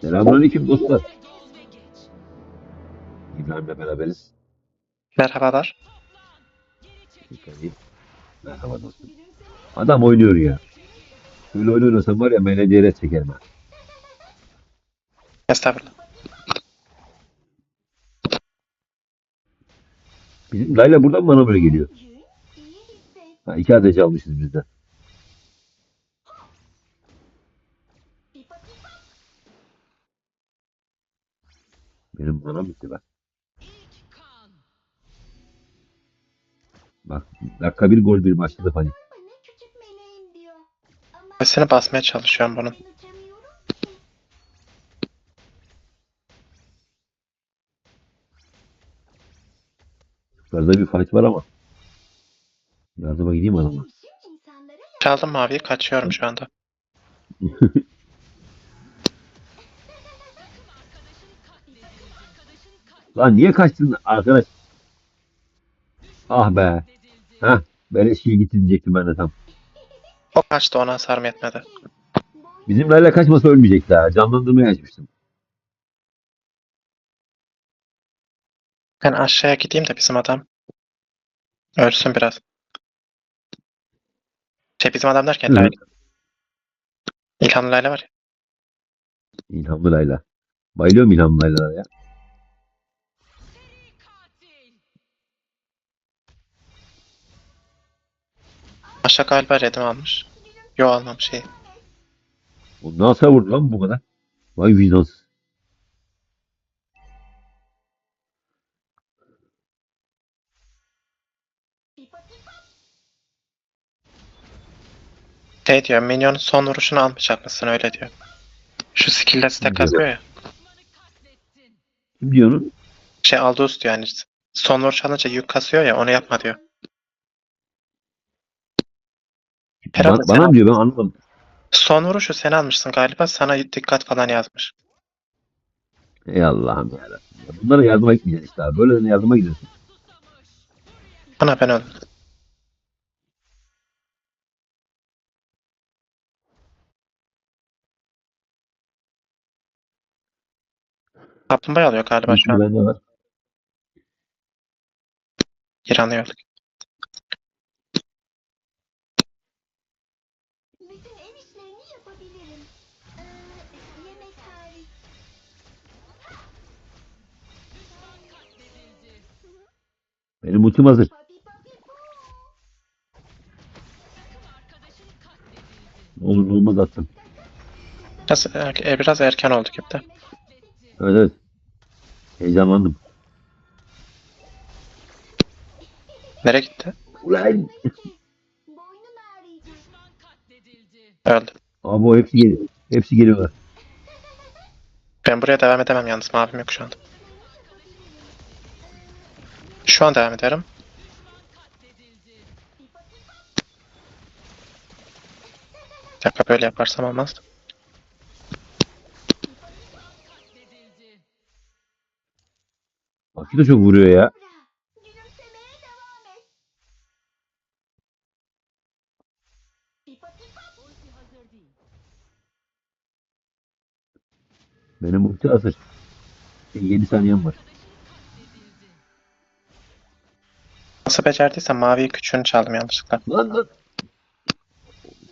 Selamünaleyküm dostlar. İbrahim'le beraberiz. Merhabalar. Dikkat Merhaba dostum. Adam oynuyor ya. Böyle oyun oynasam var ya menajere çekerim ha. Estağfurullah. Bizim Layla buradan bana böyle geliyor? Ha, iki adet almışız biz de. Benim bana bitti bak. Bak dakika bir gol bir başladı panik. Sesini basmaya çalışıyorum bunun. Yukarıda bir fight var ama. Yardıma gideyim adama. Çaldım maviyi kaçıyorum şu anda. Lan niye kaçtın arkadaş? Ah be. Heh. Beleşiye gitti diyecektim ben de tam. O kaçtı ona hasarım yetmedi. Bizim Layla kaçmasa ölmeyecekti ha. Canlandırmaya açmıştım. Ben aşağıya gideyim de bizim adam ölsün biraz. Şey bizim adam derken Hı. İlhanlı Layla var ya. İlhamlı Layla. Bayılıyorum İlhamlı Layla'lara ya. Aşağı galiba redim almış. Yo almamış şey. O nasıl vurdu lan bu kadar? Vay vicdansız. Şey diyor minyonun son vuruşunu almayacak mısın öyle diyor. Şu skill'le stack atıyor ya. Kim diyor onu? Şey Aldous diyor yani. Son vuruş alınca yük kasıyor ya onu yapma diyor. Herhalde Bana, bana mı diyor ben anlamadım. Son vuruşu sen almışsın galiba sana dikkat falan yazmış. Ey Allah'ım yarabbim. Ya bunlara yardıma gitmeyeceğiz işte abi. Böyle yardıma gidiyorsun. Buna ben öldüm. Kaplumbağa alıyor galiba şu an. Bende var. İran'ı yolladık. Benim ultim hazır. Ne olur olmaz attım. Biraz, er- e, biraz erken oldu gibi de. Evet evet. Heyecanlandım. Nereye gitti? Ulan. Öldü. Abi o hepsi geliyor. Hepsi geliyorlar. Ben buraya devam edemem yalnız mavim yok şu anda. Şu an devam ederim. Bir dakika böyle yaparsam olmaz. Akü de çok vuruyor ya. Benim ulti hazır. 7 saniyem var. Nasıl becerdiysen maviyi küçüğünü çaldım yanlışlıkla. Lan lan.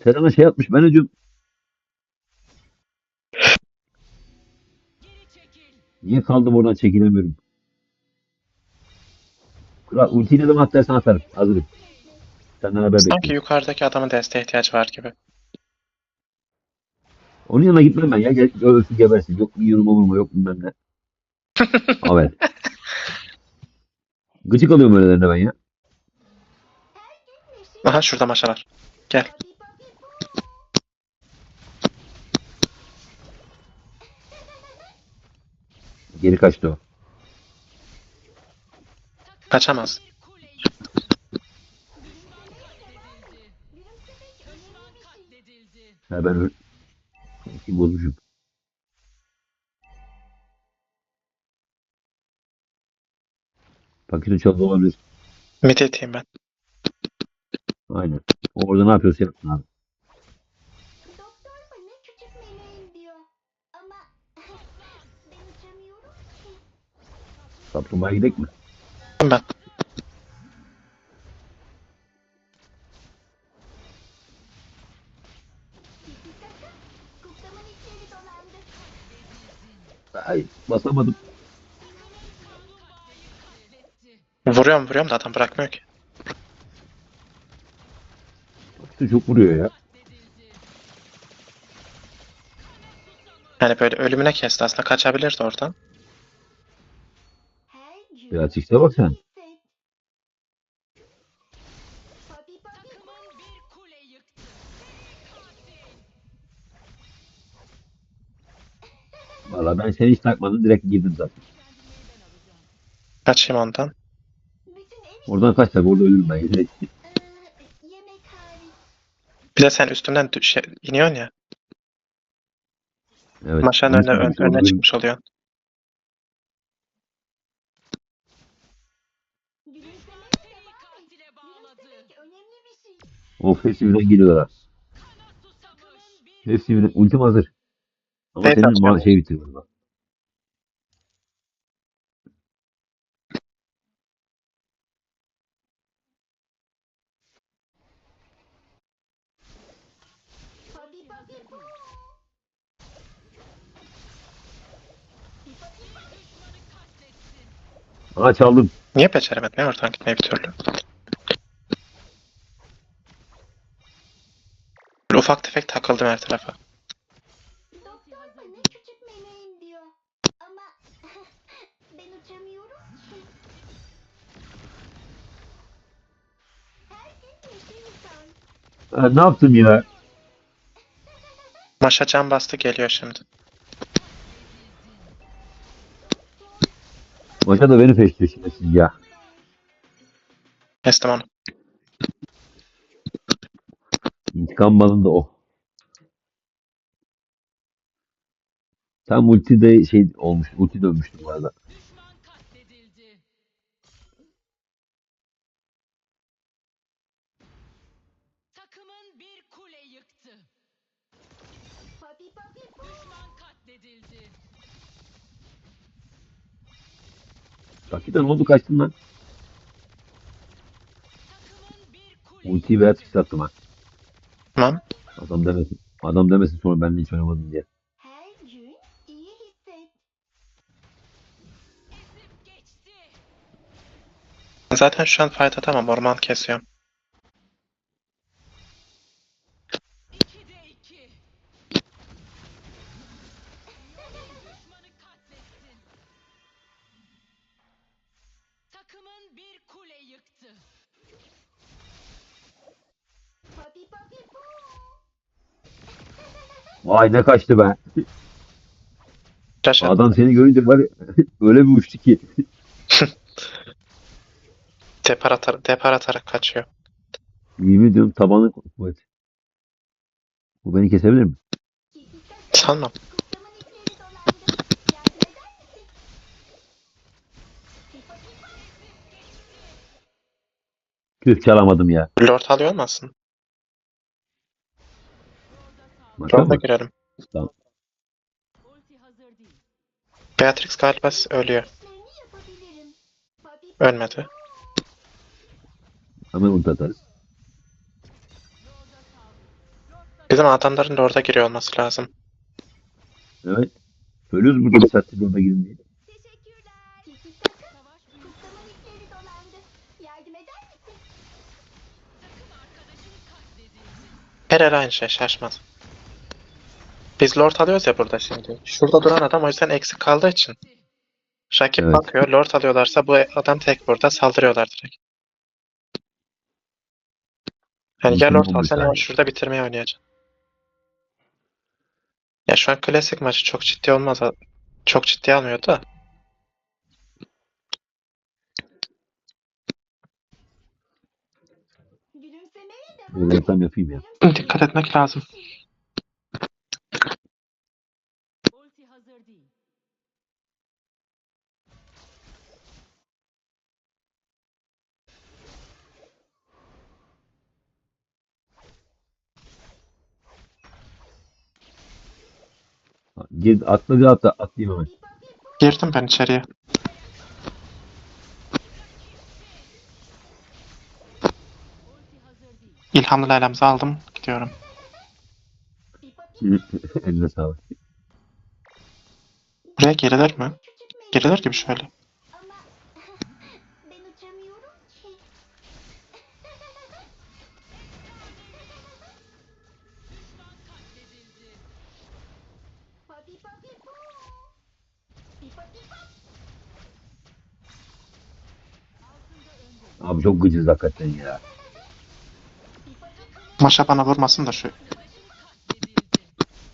Serena şey yapmış. Ben de diyorum. Niye kaldım oradan çekilemiyorum. Kral ultiyi ne zaman atarsan atarım. Hazırım. Senden haber Sanki bekliyorum. yukarıdaki adamın desteğe ihtiyacı var gibi. Onun yanına gitmem ben ya. Gel, ölsün gebersin. Yok yürüme vurma yok bilmem ne. Evet. Gıcık alıyorum öylelerine ben ya. Aha şurada maşa var. Gel. Geri kaçtı o. Kaçamaz. Ha ben. Kim bozmuşum. Paketi çaldı olabilir. Mid eteyim ben. Aynen. Orada ne yapıyorsa yapsın abi. Doktor bana küçük meleğim diyor. Ama ben. Kaplumbağaya gidelim mi? Ben. Ay basamadım. Vuruyorum vuruyorum da adam bırakmıyor ki. İşte çok vuruyor ya. Yani böyle ölümüne kesti aslında kaçabilirdi oradan. Biraz işte bak sen. Valla ben seni hiç takmadım direkt girdim zaten. Kaçayım ondan. Oradan kaç tabi orada ölürüm ben. Bir de sen üstümden dü- şey, iniyorsun ya. Evet. Maşanın önüne, ön- önüne çıkmış oluyorsun. Et. Katile bağladı. Gülümsemek önemli bir şey. Of hepsi birden geliyorlar. Susamış bir Hepsi birden. Ultim hazır. Ama Evet, senin şey bitiyor galiba. Papi papi pu. düşmanı katletsin. Aa çaldım. Niye beceremedim ya oradan gitmeyi bir türlü? Böyle ufak tefek takıldım her tarafa. Doktor bana küçük meleğim diyor. Ama ben uçamıyorum ki. Herkes yeşil insan. Ha, ne yaptım ya? Maşa can bastı geliyor şimdi. Maşa da beni siz ya. Kestim onu. İntikam balında o. Tam ultide şey olmuş. Ulti dönmüştüm bu arada. Düşman katledildi. Takımın bir kule yıktı. Papi papi pu. Düşman katledildi. Hakikaten oldu kaçtın lan. Takımın bir kule Ultiyi Beatrix attım ha. Tamam. Adam demesin. Adam demesin sonra ben hiç oynamadım diye. Her gün iyi hisset. ezip geçti. Zaten şu an fight atamam. Orman kesiyorum. Vay ne kaçtı be. At. Adam seni görünce var ya, öyle bir uçtu ki. Depar, atar, depar atarak kaçıyor. Yemin ediyorum tabanı kuvvet. Bu beni kesebilir mi? Sanmam. Tüh çalamadım ya. Lord alıyor olmasın? Lord'a mı? girelim. Değil. Beatrix galiba ölüyor. Ölmedi. Hemen ulti atarız. Bizim adamların Lord'a giriyor olması lazım. Evet. Söylüyoruz burada bir saattir orada katledildi. Her el aynı şey şaşmaz. Biz Lord alıyoruz ya burada şimdi. Şurada duran adam o yüzden eksik kaldığı için. Rakip Evet. bakıyor Lord alıyorlarsa bu adam tek burada saldırıyorlar direkt. Yani ya Mümkün Lord olmuyor alsan ya şurada bitirmeye oynayacaksın. Ya şu an klasik maçı çok ciddi olmaz. Çok ciddi almıyor da. Gülümsemeye devam Böyle yöntem yapayım ya. Dikkat etmek lazım. Gir, atladı hatta atlayayım hemen. Girdim ben içeriye. İlhamlı lalemizi aldım. Gidiyorum. Eline sağlık. Buraya geriler mi? Geriler gibi şöyle. Çok gıcız hakikaten ya. Maşa bana vurmasın da şu.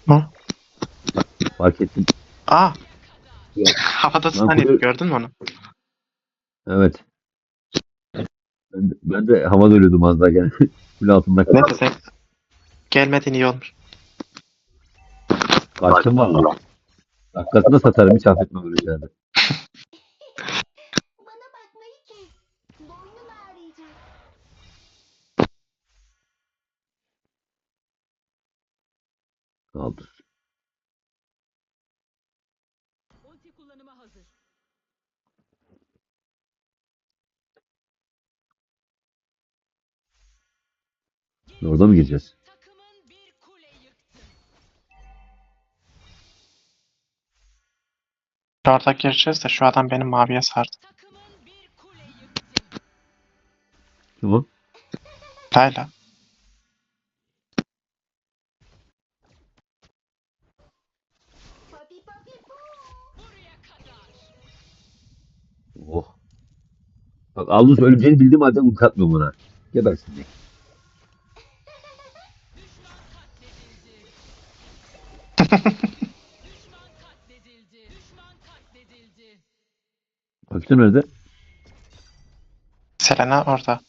Mu? Fark ettim. Aa! Ya. Havada saniye kule- gördün mü onu? Evet. Ben de, ben de havada ölüyordum az daha gene. Kule altında Ne desek? Gelmedin iyi olmuş. kaçtım valla. Dakikasında satarım hiç affetmem öyle şeylerde. Kaldır. Ulti kullanıma hazır. Orada mı gireceğiz? Takımın bir kule yıktı. Şu orada gireceğiz de şu adam benim maviye sardı. Yıktı. Tamam. Layla. Bak Aldous öleceğini bildiğim halde ulti atmıyorum ona. Gebersin diye. Düşman katledildi. Düşman katledildi. Düşman katledildi. Pakistan nerede? Selena orada.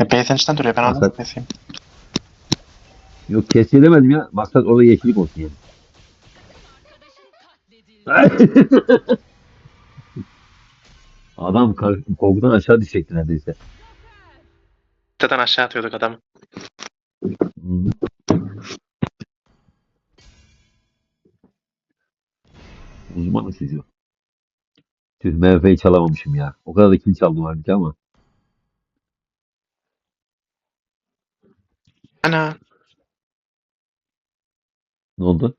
E, içinde duruyor. Ben onu Maksat- keseyim. Yok kes demedim ya. Maksat orada yeşillik olsun yani. Adam korkudan aşağı düşecekti neredeyse. Zaten aşağı atıyorduk adamı. Hı. Uzman uçucu. Tüh MF'yi çalamamışım ya. O kadar da kill çaldım halbuki ama. Ana. Ne oldu?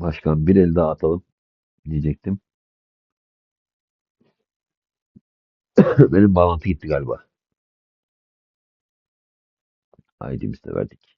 Başkan bir el daha atalım diyecektim. Benim bağlantı gitti galiba. ID'mizi de verdik.